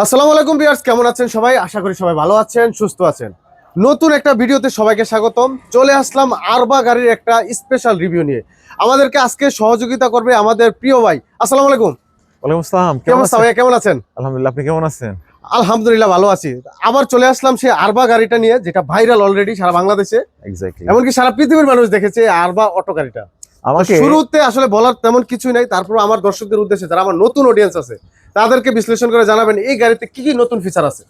আসসালামু আলাইকুম ভিউয়ার্স কেমন আছেন সবাই? আশা করি সবাই ভালো আছেন সুস্থ আছেন। নতুন একটা ভিডিওতে সবাইকে স্বাগতম। চলে আসলাম আরবা গাড়ির একটা স্পেশাল রিভিউ নিয়ে। আমাদেরকে আজকে সহযোগিতা করবে আমাদের প্রিয় ভাই। আসসালামু আলাইকুম। ওয়ালাইকুম আসসালাম কেমন আছেন? কেমন আছেন? আলহামদুলিল্লাহ আপনি কেমন আছেন? আলহামদুলিল্লাহ ভালো আছি। আবার চলে আসলাম সেই আরবা গাড়িটা নিয়ে যেটা ভাইরাল অলরেডি সারা বাংলাদেশে। এক্স্যাক্টলি এমনকি সারা পৃথিবীর মানুষ দেখেছে আরবা অটো গাড়িটা। আমাকে শুরুতে আসলে বলার তেমন কিছুই নাই। তারপর আমার দর্শকদের উদ্দেশ্যে যারা আমার নতুন অডিয়েন্স আছে তাদেরকে বিশ্লেষণ করে জানাবেন এই গাড়িতে কি কি নতুন ফিচার আছে।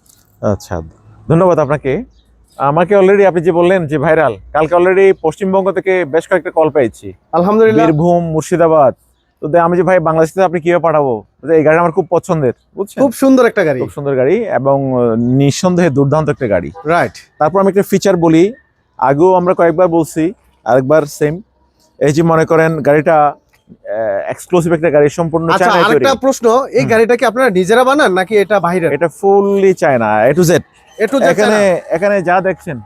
আচ্ছা ধন্যবাদ আপনাকে। আমাকে অলরেডি আপনি যে বললেন যে ভাইরাল কালকে অলরেডি পশ্চিমবঙ্গ থেকে বেশ কয়েকটা কল পেয়েছি। আলহামদুলিল্লাহ। বীরভূম মুর্শিদাবাদ। তো আমি যে ভাই বাংলাদেশ থেকে আপনি কীভাবে পাঠাবো? এই গাড়ি আমার খুব পছন্দের বুঝছেন? খুব সুন্দর একটা গাড়ি। খুব সুন্দর গাড়ি এবং নিঃসন্দেহে দুর্দান্ত একটা গাড়ি। রাইট তারপর আমি একটা ফিচার বলি আগেও আমরা কয়েকবার বলছি আরেকবার সেম এই যে মনে করেন গাড়িটা এক্সক্লুসিভ একটা গাড়ি সম্পূর্ণ আচ্ছা তৈরি আরেকটা প্রশ্ন এই গাড়িটা কি আপনারা নিজেরা বানান নাকি এটা বাইরের? এটা fully China A to Z একটু এখানে এখানে যা দেখছেন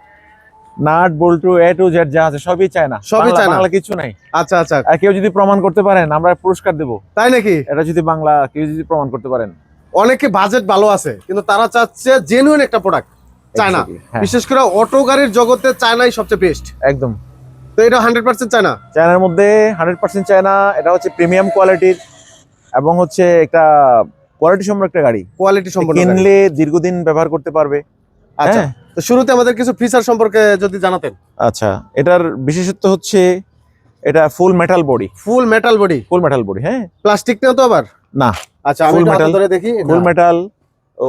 নাট বল্টু এ টু জেড যা আছে সবই চায়না সবই চায়না। বাংলা কিছু নাই। আচ্ছা আচ্ছা। আর কেউ যদি প্রমাণ করতে পারেন আমরা পুরস্কার দেব। তাই নাকি? এটা যদি বাংলা কেউ যদি প্রমাণ করতে পারেন। অনেকে বাজেট ভালো আছে কিন্তু তারা চাচ্ছে জেনুইন একটা প্রোডাক্ট চায়না হ্যাঁ, বিশেষ করে অটো গাড়ির জগতে চায়নাই সবচেয়ে বেস্ট একদম। তো এটা হান্ড্রেড পার্সেন্ট চায়না চায়নার মধ্যে হান্ড্রেড পার্সেন্ট চায়না এটা হচ্ছে প্রিমিয়াম কোয়ালিটির এবং হচ্ছে একটা কোয়ালিটি সম্পন্ন একটা গাড়ি। কোয়ালিটি সম্পূর্ণ কিনলে দীর্ঘদিন ব্যবহার করতে পারবে। আচ্ছা হ্যাঁ। তো শুরুতে আমাদের কিছু ফিচার সম্পর্কে যদি জানাতেন। আচ্ছা এটার বিশেষত্ব হচ্ছে এটা full metal body full metal body full metal body হ্যাঁ। প্লাস্টিক নেও তো আবার? না আচ্ছা হাতে metal, ধরে দেখি। ফুল মেটাল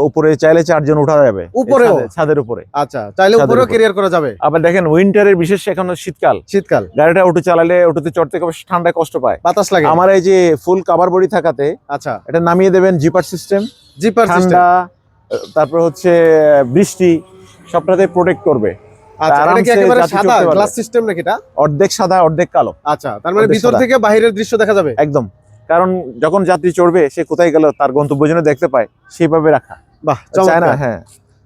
উপরে চাইলে চারজন উঠা যাবে। উপরে ছাদের উপরে। আচ্ছা চাইলে উপরেও উপর। ক্যারিয়ার করা যাবে? আবার দেখেন উইন্টারের বিশেষ এখন শীতকাল। শীতকাল। গাড়িটা অটো চালালে অটোতে চড়তে খুব ঠান্ডায় কষ্ট পায়। বাতাস লাগে। আমার এই যে ফুল কাভার বডি থাকাতে আচ্ছা। এটা নামিয়ে দেবেন জিপার সিস্টেম জিপার সিস্টেম ঠান্ডা তারপর হচ্ছে বৃষ্টি সবটাতে প্রোটেক্ট করবে। আচ্ছা অর্ধেক সাদা অর্ধেক কালো। আচ্ছা তার মানে ভিতর থেকে বাইরের দৃশ্য দেখা যাবে? একদম। কারণ যখন যাত্রী চড়বে সে কোথায় গেল তার গন্তব্য যেন দেখতে পায় সেইভাবে রাখা। বাহ চায়না হ্যাঁ।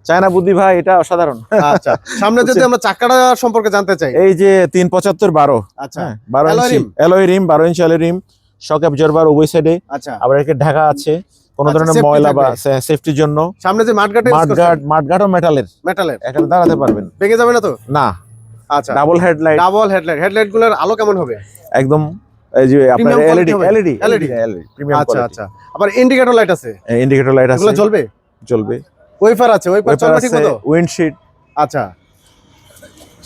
চায়না বুদ্ধি ভাই এটা অসাধারণ। আচ্ছা সামনে যদি আমরা চাকাটা সম্পর্কে জানতে চাই। এই যে তিন পঁচাত্তর বারো আচ্ছা হ্যাঁ বারো ইঞ্চি অ্যালয় রিম বারো inch alloy rim shock absorber উভয় সাইডে। আচ্ছা। আবার একে ঢাকা আছে কোনো আচ্ছা, ধরনের ময়লা বা সেফটির জন্য। সামনে যে মাঠঘাটে মেটালের মেটালের এখানে দাঁড়াতে পারবেন। ভেঙে যাবে না তো? না। আচ্ছা। ডাবল হেডলাইট ডাবল হেডলাইট হেডলাইটগুলোর আলো কেমন হবে? একদম এই যে আপনার এলইডি এলইডি এলইডি প্রিমিয়াম আচ্ছা আচ্ছা। আবার ইন্ডিকেটর লাইট আছে। ইন্ডিকেটর লাইট আছে এগুলো জ্বলবে চলবে ওয়েফার আছে ওয়েফার চলবে ঠিক মতো? উইন্ডশিট আচ্ছা।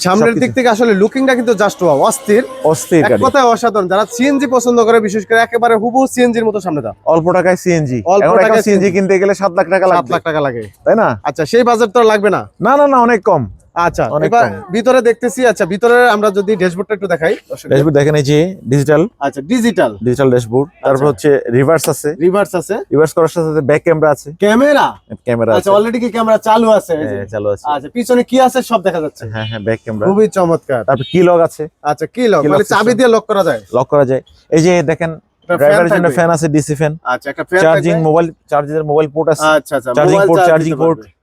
সামনের দিক থেকে আসলে লুকিংটা কিন্তু জাস্ট অস্থির। অস্থির এক গাড়ি। কথায় অসাধারণ। যারা সিএনজি পছন্দ করে বিশেষ করে একেবারে হুবু সিএনজির মতো সামনে দাও অল্প টাকায় সিএনজি অল্প টাকায় সিএনজি কিনতে গেলে 7 লাখ টাকা লাগে 7 লাখ টাকা লাগে। তাই না? আচ্ছা সেই বাজেট তো আর লাগবে না? না না না অনেক কম। আচ্ছা এবার ভিতরে দেখতেছি আচ্ছা ভিতরে আমরা যদি ড্যাশবোর্ডটা একটু দেখাই। ড্যাশবোর্ড দেখেন এই যে ডিজিটাল আচ্ছা ডিজিটাল ডিজিটাল ড্যাশবোর্ড তারপর আচ্ছা। হচ্ছে রিভার্স আছে। রিভার্স আছে। রিভার্স করার সাথে সাথে ব্যাক ক্যামেরা আছে। ক্যামেরা ক্যামেরা আছে আচ্ছা অলরেডি কি ক্যামেরা চালু আছে? হ্যাঁ, চালু আছে। আচ্ছা পিছনে কি আছে সব দেখা যাচ্ছে। হ্যাঁ হ্যাঁ ব্যাক ক্যামেরা খুবই চমৎকার। তারপর কি লক আছে। আচ্ছা কি লক মানে চাবি দিয়ে লক করা যায়। লক করা যায়। এই যে দেখেন ড্রাইভারের জন্য ফ্যান আছে ডিসি ফ্যান আচ্ছা একটা fan charging mobile charger mobile port আছে। আচ্ছা আচ্ছা চার্জ দিতে port। পারবে।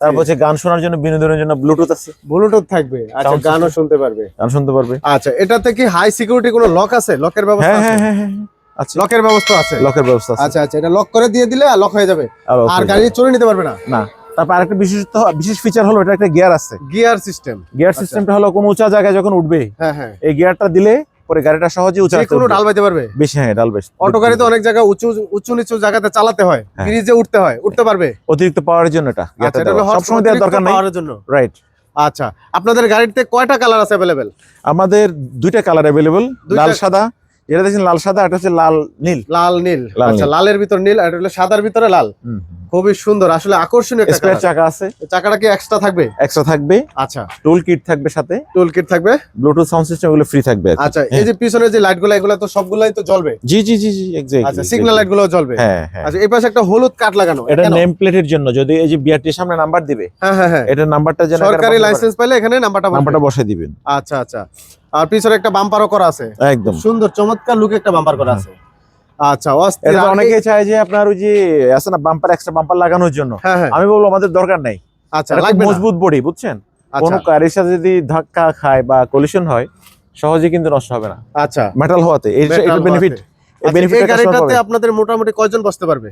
তারপর হচ্ছে গান শোনার জন্য বিনোদনের জন্য ব্লুটুথ আছে। ব্লুটুথ থাকবে। আচ্ছা গানও শুনতে পারবে। গান শুনতে পারবে। আচ্ছা এটাতে কি হাই সিকিউরিটি কোনো লক আছে? লকের ব্যবস্থা হ্যাঁ আছে? হ্যাঁ হ্যাঁ হ্যাঁ আচ্ছা লকের ব্যবস্থা আছে? লকের ব্যবস্থা আছে। আচ্ছা আচ্ছা এটা লক করে দিয়ে দিলে লক হয়ে যাবে। আর হয়ে গাড়ি। চলে নিতে পারবে না? না। তারপর আরেকটা বিশেষত্ব বিশেষ ফিচার হলো এটা একটা গিয়ার আছে। Gear system gear. সিস্টেমটা হলো কোন উঁচা জায়গায় যখন উঠবে হ্যাঁ হ্যাঁ। এই গিয়ারটা দিলে পরে গাড়িটা সহজে উঁচা কোনো ডাল বাইতে পারবে? বেশি হ্যাঁ ডাল বেশ। অটো গাড়ি তো অনেক জায়গায় উঁচু উঁচু নিচু জায়গাতে চালাতে হয় হ্যাঁ। ব্রিজে উঠতে হয় উঠতে পারবে? অতিরিক্ত পাওয়ারের জন্য এটা আচ্ছা এটা হলো সব সময় দেওয়ার দরকার নেই। এর জন্য। রাইট আচ্ছা আপনাদের গাড়িতে কয়টা কালার আছে অ্যাভেলেবেল আমাদের দুইটা কালার অ্যাভেলেবল লাল সাদা। যেটা দেখছেন লাল সাদা এটা হচ্ছে লাল নীল। লাল নীল। আচ্ছা লালের ভিতর নীল আর এটা হলো সাদার ভিতরে লাল। খুবই সুন্দর। আসলে আকর্ষণীয় একটা স্পেয়ার চাকা আছে। চাকাটা কি এক্সট্রা থাকবে? এক্সট্রা থাকবে। আচ্ছা। টুল কিট থাকবে সাথে। টুল কিট থাকবে? ব্লুটুথ সাউন্ড সিস্টেম এগুলো ফ্রি থাকবে আচ্ছা এই হ্যাঁ। যে পিছনে যে লাইটগুলো এগুলো তো সবগুলাই তো জ্বলবে? জি জি জি জি এক্স্যাক্টলি আচ্ছা সিগন্যাল লাইটগুলো জ্বলবে? হ্যাঁ হ্যাঁ। আচ্ছা এই পাশে একটা হলুদ কাট লাগানো এটা নেম প্লেটের জন্য যদি এই যে বিআরটির সামনে নাম্বার দিবে হ্যাঁ হ্যাঁ হ্যাঁ। এটা নাম্বারটা যেন সরকারি লাইসেন্স পাইলে এখানে নাম্বারটা। নাম্বারটা বসাই দিবেন। আচ্ছা আচ্ছা। আর পিছনে একটা বাম্পারও করা আছে। একদম। সুন্দর চমৎকার লুকে একটা বাম্পার করা আছে। আচ্ছা এটা অনেকে চায় যে আপনার ওই যে আছে না বাম্পার এক্সট্রা বাম্পার লাগানোর জন্য। হ্যাঁ হ্যাঁ। আমি বলব আমাদের দরকার নাই। আচ্ছা মজবুত বডি বুঝছেন? কোন আচ্ছা গাড়ির সাথে যদি ধাক্কা খায় বা কলিশন হয় সহজে কিন্তু নষ্ট হবে না। আচ্ছা। মেটাল হওয়াতে এটা বেনিফিট এই আচ্ছা, এই গাড়িটাতে আপনাদের মোটামুটি কয়জন বসতে পারবে?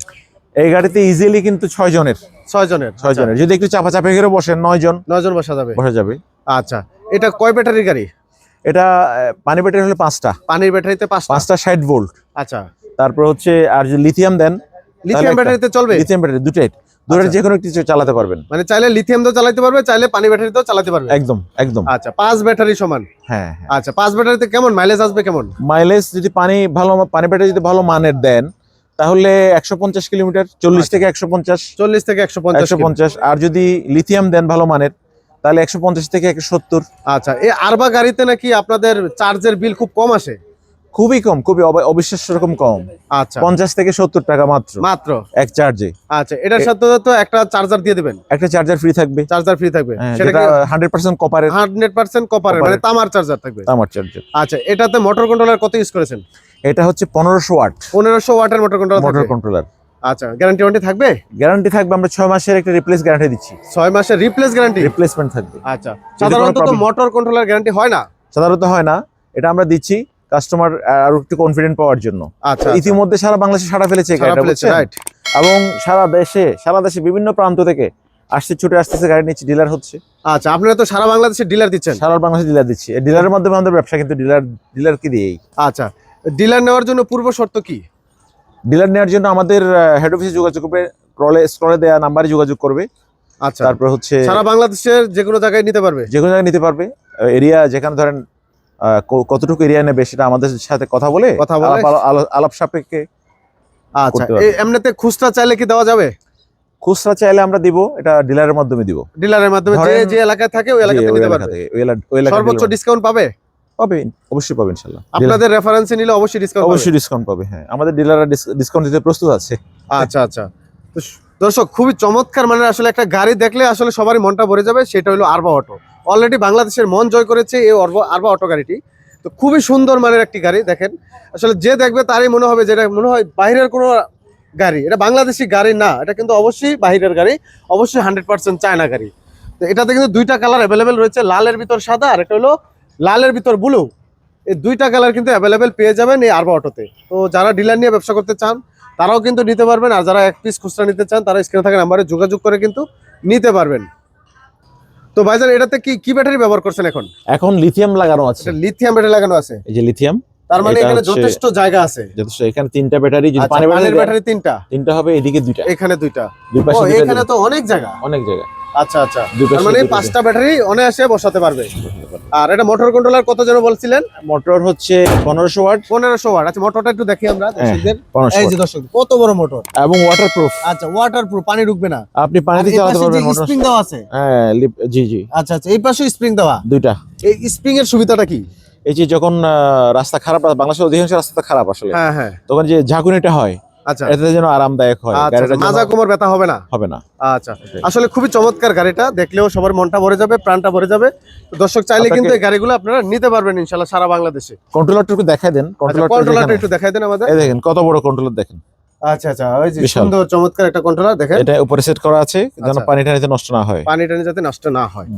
এই গাড়িতে ইজিলি কিন্তু ছয় জনের। ছয় জনের ছয় জনের। যদি একটু চাপা চাপে করে বসেন নয় জন। নয় জন বসা যাবে। বসা যাবে। আচ্ছা। এটা কয় ব্যাটারির গাড়ি? এটা পানি ব্যাটারি হলে পাঁচটা। পানির ব্যাটারিতে পাঁচটা? ষাট ভোল্ট আচ্ছা। তারপর হচ্ছে আর যদি লিথিয়াম দেন লিথিয়াম ব্যাটারিতে চলবে? লিথিয়াম ব্যাটারি দুটাই। দুটার। যে কোনো একটি চালাতে পারবেন। মানে চাইলে লিথিয়াম তো চালাতে পারবে চাইলে পানি ব্যাটারি ব্যাটারিতেও চালাতে পারবে। একদম একদম। আচ্ছা পাঁচ ব্যাটারি সমান। হ্যাঁ হ্যাঁ। আচ্ছা পাঁচ ব্যাটারিতে কেমন? মাইলেজ আসবে কেমন? মাইলেজ যদি পানি ভালো পানি ব্যাটারি যদি ভালো মানের দেন তাহলে একশো পঞ্চাশ কিলোমিটার চল্লিশ আচ্ছা। থেকে একশো পঞ্চাশ। চল্লিশ থেকে একশো পঞ্চাশ পঞ্চাশ। আর যদি লিথিয়াম দেন ভালো মানের তাহলে একশো পঞ্চাশ থেকে একশো সত্তর। আচ্ছা এই আরবা গাড়িতে নাকি আপনাদের চার্জের বিল খুব কম আসে? খুবই কম খুবই অব- অবিশ্বাস্য রকম কম। আচ্ছা। পঞ্চাশ থেকে সত্তর টাকা মাত্র। মাত্র? এক চার্জে আচ্ছা এটার সাথে তো একটা চার্জার দিয়ে দিবেন। একটা চার্জার ফ্রি থাকবে। চার্জার ফ্রি থাকবে। হ্যাঁ, সেটা হান্ড্রেড পার্সেন্ট কপারের হান্ড্রেড পার্সেন্ট কপারের মানে তামার চার্জার থাকবে। তামার চার্জার আচ্ছা এটাতে মোটর কন্ট্রোলার কত ইউজ করেছেন? এটা হচ্ছে পনেরোশো ওয়াট পনেরোশো ওয়াটের মোটর কন্ট্রোলার মোটর কন্ট্রোলার আচ্ছা গ্যারান্টি ওয়ারেন্টি থাকবে? গ্যারান্টি থাকবে আমরা ছয় মাসের একটা রিপ্লেস গ্যারান্টি দিচ্ছি। ছয় মাসের রিপ্লেস গ্যারান্টি রিপ্লেসমেন্ট থাকবে। আচ্ছা সাধারণত তো মোটর কন্ট্রোলার গ্যারান্টি হয় না? সাধারণত হয় না। এটা আমরা দিচ্ছি কাস্টমার আরও একটু কনফিডেন্ট পাওয়ার জন্য। আচ্ছা ইতিমধ্যে সারা বাংলাদেশে সারা ফেলেছে এবং সারা দেশে সারা দেশে বিভিন্ন প্রান্ত থেকে আসছে ছুটে আসতেছে গাড়ি নিচ্ছে ডিলার হচ্ছে। আচ্ছা আপনারা তো সারা বাংলাদেশে ডিলার দিচ্ছেন? সারা বাংলাদেশে ডিলার দিচ্ছে। ডিলারের মাধ্যমে আমাদের ব্যবসা কিন্তু ডিলার ডিলার কি দিয়েই। আচ্ছা ডিলার নেওয়ার জন্য পূর্ব শর্ত কি? ডিলার নেওয়ার জন্য আমাদের হেড অফিসে যোগাযোগ করবে ক্রলে স্ক্রলে দেওয়া নাম্বারে যোগাযোগ করবে। আচ্ছা। তারপর হচ্ছে সারা বাংলাদেশের যে কোনো জায়গায় নিতে পারবে? যে কোনো জায়গায় নিতে পারবে। এরিয়া যেখানে ধরেন কতটুকু এরিয়া নেবে সেটা আমাদের সাথে কথা বলে কথা বলে? আলাপ- সাপেক্ষে আচ্ছা এমনিতে খুচরা চাইলে কি দেওয়া যাবে? খুচরা চাইলে আমরা দিব এটা ডিলারের মাধ্যমে দিব। ডিলারের মাধ্যমে যে যে এলাকায় থাকে ওই এলাকাতে নিতে পারবে। সর্বোচ্চ ডিসকাউন্ট পাবে? পাবে অবশ্যই পাবে ইনশাল্লাহ আপনাদের রেফারেন্সে নিলে অবশ্যই ডিসকাউন্ট অবশ্যই ডিসকাউন্ট পাবে হ্যাঁ। আমাদের ডিলাররা ডিসকাউন্ট দিতে প্রস্তুত আছে। আচ্ছা আচ্ছা। তো দর্শক খুবই চমৎকার মানে আসলে একটা গাড়ি দেখলে আসলে সবারই মনটা ভরে যাবে সেটা হলো আরবা অটো অলরেডি বাংলাদেশের মন জয় করেছে এই আরবা অটো গাড়িটি। তো খুবই সুন্দর মানের একটি গাড়ি, দেখেন। আসলে যে দেখবে তারই মনে হবে যেটা মনে হয় বাইরের কোনো গাড়ি। এটা বাংলাদেশি গাড়ি না, এটা কিন্তু অবশ্যই বাইরের গাড়ি, অবশ্যই হান্ড্রেড পার্সেন্ট চায়না গাড়ি। তো এটাতে কিন্তু দুইটা কালার অ্যাভেলেবেল রয়েছে, লালের ভিতর সাদা আর একটা হলো লালের ভিতর ব্লু এই দুইটা কালার কিন্তু অ্যাভেলেবেল পেয়ে যাবেন এই আরবা অটোতে। তো যারা ডিলার নিয়ে ব্যবসা করতে চান, তারাও কিন্তু নিতে পারবেন, আর যারা এক পিস খুচরা নিতে চান, তারা স্ক্রিনে থাকা নাম্বারে যোগাযোগ করে কিন্তু নিতে পারবেন। তো ভাইজান এটাতে কি কি ব্যাটারি ব্যবহার করছেন এখন? এখন লিথিয়াম লাগানো আছে। এটা লিথিয়াম ব্যাটারি লাগানো আছে? এই যে লিথিয়াম তার মানে এখানে যথেষ্ট জায়গা আছে। যথেষ্ট এখানে তিনটা ব্যাটারি যদি আচ্ছা, পানির ব্যাটারি তিনটা। তিনটা হবে এদিকে দুইটা। এখানে দুইটা। দুই পাশে এখানে তো অনেক জায়গা। অনেক জায়গা। আচ্ছা আচ্ছা। মানে পাঁচটা ব্যাটারি অনায়াসে বসাতে পারবে। আর এটা মোটর কন্ট্রোলার কত যেন বলছিলেন? মোটর হচ্ছে পনেরোশো ওয়াট। পনেরোশো ওয়াট। আচ্ছা মোটরটা একটু দেখি আমরা এই যে দর্শক কত বড় মোটর এবং ওয়াটার প্রুফ আচ্ছা ওয়াটার প্রুফ পানি ঢুকবে না। আপনি আর এই চালাতে পারবেন মোটর স্প্রিং দেওয়া আছে। হ্যাঁ জি জি। আচ্ছা আচ্ছা এই পাশে স্প্রিং দেওয়া। দুইটা। এই স্প্রিং এর সুবিধাটা কি? এই যে যখন রাস্তা খারাপ বাংলাদেশের অধিকাংশ রাস্তা খারাপ আসলে। হ্যাঁ হ্যাঁ। তখন যে ঝাঁকুনিটা হয় আচ্ছা। এতে যেন আরামদায়ক হয় আচ্ছা গাড়িটা মাজা কোমর ব্যথা হবে না? হবে না। আচ্ছা আসলে খুবই চমৎকার গাড়িটা দেখলেও সবার মনটা ভরে যাবে প্রাণটা ভরে যাবে। দর্শক চাইলে কিন্তু এই গাড়িগুলো আপনারা নিতে পারবেন ইনশাল্লাহ সারা বাংলাদেশে। কন্ট্রোলারটা একটু দেখাই দেন কন্ট্রোলারটা কন্ট্রোলারটা একটু দেখাই দেন আমাদের। এই দেখেন কত বড় কন্ট্রোলার দেখেন। আচ্ছা আচ্ছা ওই যে সুন্দর চমৎকার একটা কন্ট্রোলার দেখেন। এটা উপরে সেট করা আছে যেন আচ্ছা। নষ্ট না হয়। যাতে নষ্ট না হয়।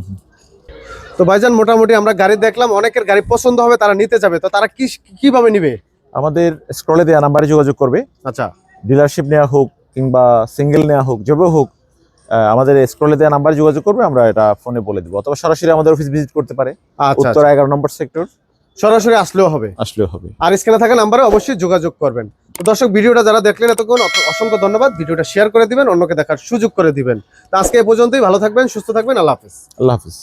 তো ভাইজান মোটামুটি আমরা গাড়ি দেখলাম অনেকের গাড়ি পছন্দ হবে তারা নিতে যাবে। তো তারা কি কীভাবে নিবে? আমাদের স্ক্রলে দেওয়া নাম্বারে যোগাযোগ করবে। আচ্ছা। ডিলারশিপ নেওয়া হোক কিংবা সিঙ্গেল নেওয়া হোক যেভাবে হোক আমাদের স্ক্রলে দেওয়া নাম্বারে যোগাযোগ করবে আমরা এটা ফোনে বলে দিব। অথবা সরাসরি আমাদের অফিস ভিজিট করতে পারে। আচ্ছা উত্তর এগারো নম্বর সেক্টর সরাসরি আসলেও হবে। আসলেও হবে। আর স্ক্রিনে থাকা নাম্বারে অবশ্যই যোগাযোগ করবেন। তো দর্শক ভিডিওটা যারা দেখলেন এতক্ষণ অসংখ্য ধন্যবাদ। ভিডিওটা শেয়ার করে দিবেন অন্যকে দেখার সুযোগ করে দিবেন। তো আজকে এ পর্যন্তই ভালো থাকবেন সুস্থ থাকবেন আল্লাহ হাফিজ। আল্লাহ হাফিজ।